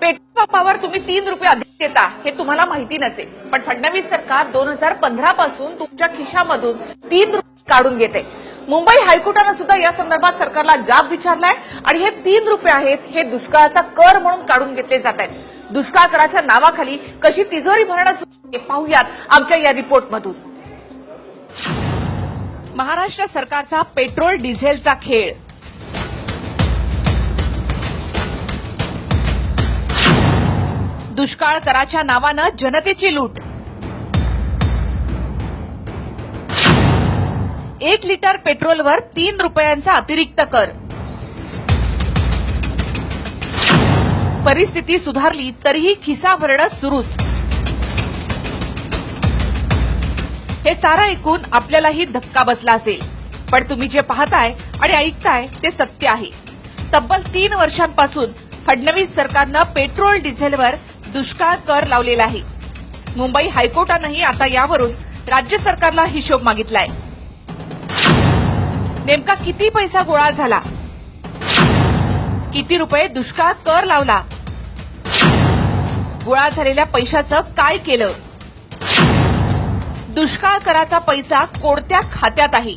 Petrol पंपावर तुम्ही तीन रुपये अधिक देता हे तुम्हाला माहिती नसेल. पण फडणवीस सरकार दोन हजार पंधरा पासून तुमच्या खिशामधून तीन रुपये काढून घेते. मुंबई हायकोर्टानं सुद्धा या संदर्भात सरकारला जाब विचारलाय आणि हे तीन रुपये आहेत हे दुष्काळाचा कर म्हणून काढून घेतले जात आहेत. दुष्काळ कराच्या नावाखाली कशी तिजोरी भरणं पाहूयात आमच्या या रिपोर्टमधून. महाराष्ट्र सरकारचा पेट्रोल डिझेलचा खेळ. दुष्काळ कराच्या नावानं जनतेची लूट. एक लिटर पेट्रोलवर तीन रुपयांचा अतिरिक्त कर. परिस्थिती सुधारली तरीही खिसा भरणं सुरूच. हे सारं ऐकून आपल्यालाही धक्का बसला असेल. पण तुम्ही जे पाहताय आणि ऐकताय ते सत्य आहे. तब्बल तीन वर्षांपासून फडणवीस सरकारनं पेट्रोल डिझेलवर दुष्काळ कर लावलेला आहे. मुंबई हायकोर्टानंही आता यावरून राज्य सरकारला हिशोब मागितलाय. नेमका किती पैसा गोळा झाला? किती रुपये दुष्काळ कर लावला? गोळा झालेल्या पैशाचं काय केलं? दुष्काळ कराचा पैसा कोणत्या खात्यात आहे?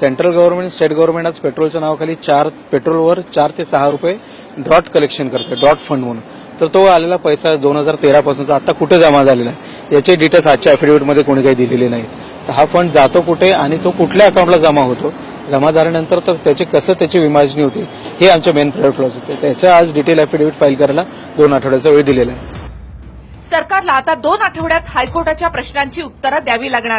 सेंट्रल गव्हर्नमेंट स्टेट गव्हर्नमेंट आज पेट्रोलच्या नावाखाली चार पेट्रोलवर चार ते सहा रुपये ड्रॉट कलेक्शन करते ड्रॉट फंड म्हणून. तर तो आलेला पैसा दोन हजार तेरा पासूनचा आता कुठे जमा झालेला आहे? याचे डिटेल्स आजच्या अफिडेव्हिटमध्ये कोणी काही दिलेले नाही तर हा फंड जातो कुठे आणि तो कुठल्या अकाउंटला जमा होतो? जमा झाल्यानंतर तर त्याची कसं त्याची विमाजणी होते? हे आमच्या मेन प्रायव्हेट क्लॉज होते. त्याचं आज डिटेल अफिडेव्हिट फाईल करायला दोन आठवड्याचा वेळ दिलेला आहे. सरकारला आता दोन आठवड्यात हायकोर्टाच्या प्रश्नांची उत्तरं द्यावी लागणार